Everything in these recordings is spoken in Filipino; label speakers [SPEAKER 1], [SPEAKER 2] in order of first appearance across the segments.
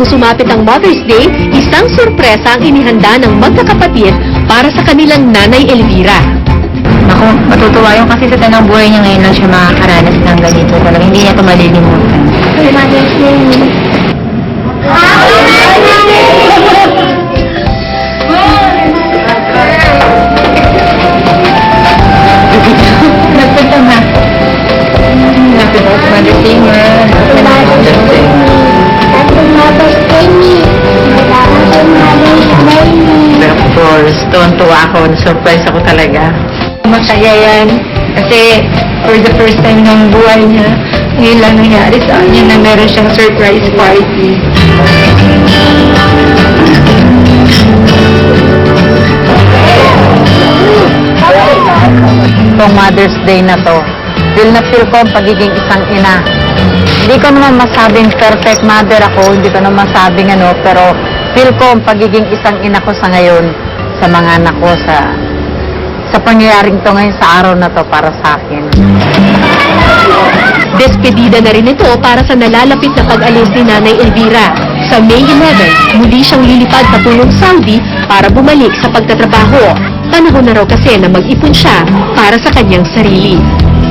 [SPEAKER 1] bago sumapit ang Mother's Day, isang sorpresa ang inihanda ng magkakapatid para sa kanilang nanay Elvira.
[SPEAKER 2] Ako, matutuwa yung kasi sa tanang buhay niya ngayon lang siya makakaranas ng ganito. Talaga hindi niya ito malilimutan. Nagpunta tuwan-tuwa ako. Surprise ako talaga. Masaya yan. Kasi for the first time ng buhay niya, ngayon lang nangyari sa kanya na meron siyang surprise party. Itong Mother's Day na to, feel na feel ko ang pagiging isang ina. Hindi ko naman masabing perfect mother ako, hindi ko naman masabing ano, pero feel ko ang pagiging isang ina ko sa ngayon, sa mga anak ko, sa sa pangyayaring to ngayon sa araw na to para sa akin.
[SPEAKER 1] Despedida na rin ito para sa nalalapit na pag-alis ni Nanay Elvira. Sa May 11, muli siyang lilipad patulong Saudi para bumalik sa pagtatrabaho. Panahon na raw kasi na mag-ipon siya para sa kanyang sarili.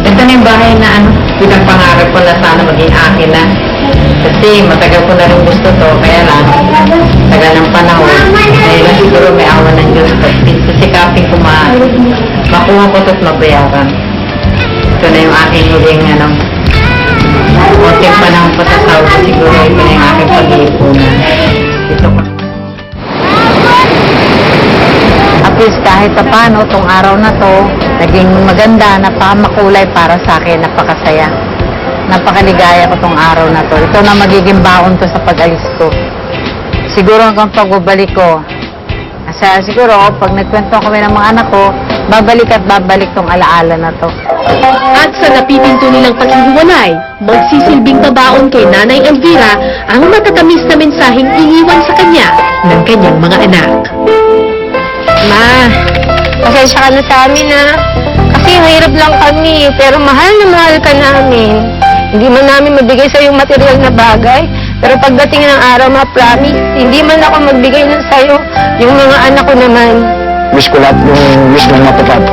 [SPEAKER 2] Ito na yung bahay na ano, pinagpangarap ko na sana maging akin na. Kasi matagal ko na rin gusto to, kaya lang, tagal ng panahon. Na siguro may awa ng Diyos. Kasi kaping ko ma makuha ko to't mabayaran. Ito na yung aking huling ano, konting panahon pa sa Saudi siguro ito na yung aking pag-iipunan. Ito ko. At least kahit pa paano, tong araw na to, naging maganda, napakamakulay para sa akin, napakasaya. Napakaligaya ko tong araw na to. Ito na magiging baon to sa pag-alis ko. Siguro hanggang pagbabalik ko, kasi siguro pag nagkwento kami ng mga anak ko, babalik at babalik tong alaala na to.
[SPEAKER 1] At sa napipinto nilang paghihiwalay, magsisilbing tabaon kay Nanay Elvira ang matatamis na mensaheng iniwan sa kanya ng kanyang mga anak.
[SPEAKER 3] Ma, pasensya ka na sa amin ha. Kasi mahirap lang kami, pero mahal na mahal ka namin. Hindi man namin mabigay sa yung material na bagay, pero pagdating ng araw, ma-promise, hindi man ako magbigay ng sayo, yung mga anak ko naman.
[SPEAKER 4] Wish ko lahat yung wish mong matupad.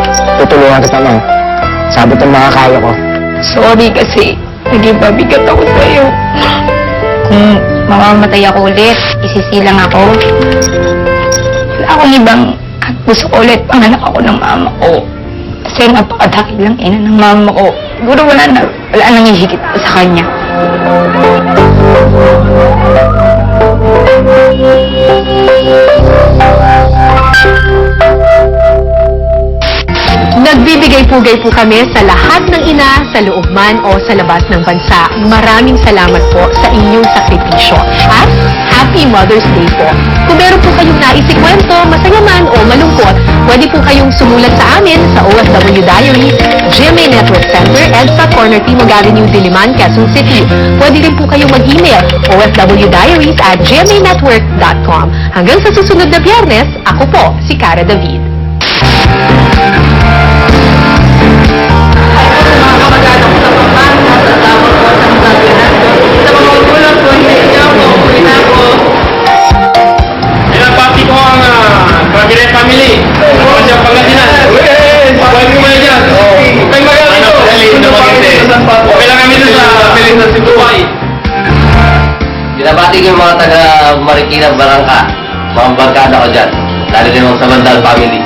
[SPEAKER 4] Tutulungan kita, ma'am. Sabot ang makakaya ko.
[SPEAKER 3] Sorry kasi, naging pabigat ako sa'yo. Kung mamamatay ako ulit, isisilang ako. Wala akong ibang gusto ko ulit panganak ako ng mama ko. Kasi napakadakil lang ina ng mama ko. Siguro wala na, wala nang hihigit pa sa kanya.
[SPEAKER 1] Nagbibigay-pugay po kami sa lahat ng ina sa loob man o sa labas ng bansa. Maraming salamat po sa inyong sakripisyo. At Happy Mother's Day po. Kung meron po kayong naisikwento, masaya man o malungkot, pwede po kayong sumulat sa amin sa OFW Diaries, GMA Network Center, EDSA Corner Timog Avenue, Diliman, Quezon City. Pwede rin po kayong mag-email ofwdiaries at gmanetwork.com. Hanggang sa susunod na biyernes, ako po, si Cara David.
[SPEAKER 5] Ko yung mga taga Marikina Barangka, mga barkada ko dyan, lalo din yung sa Bandal family.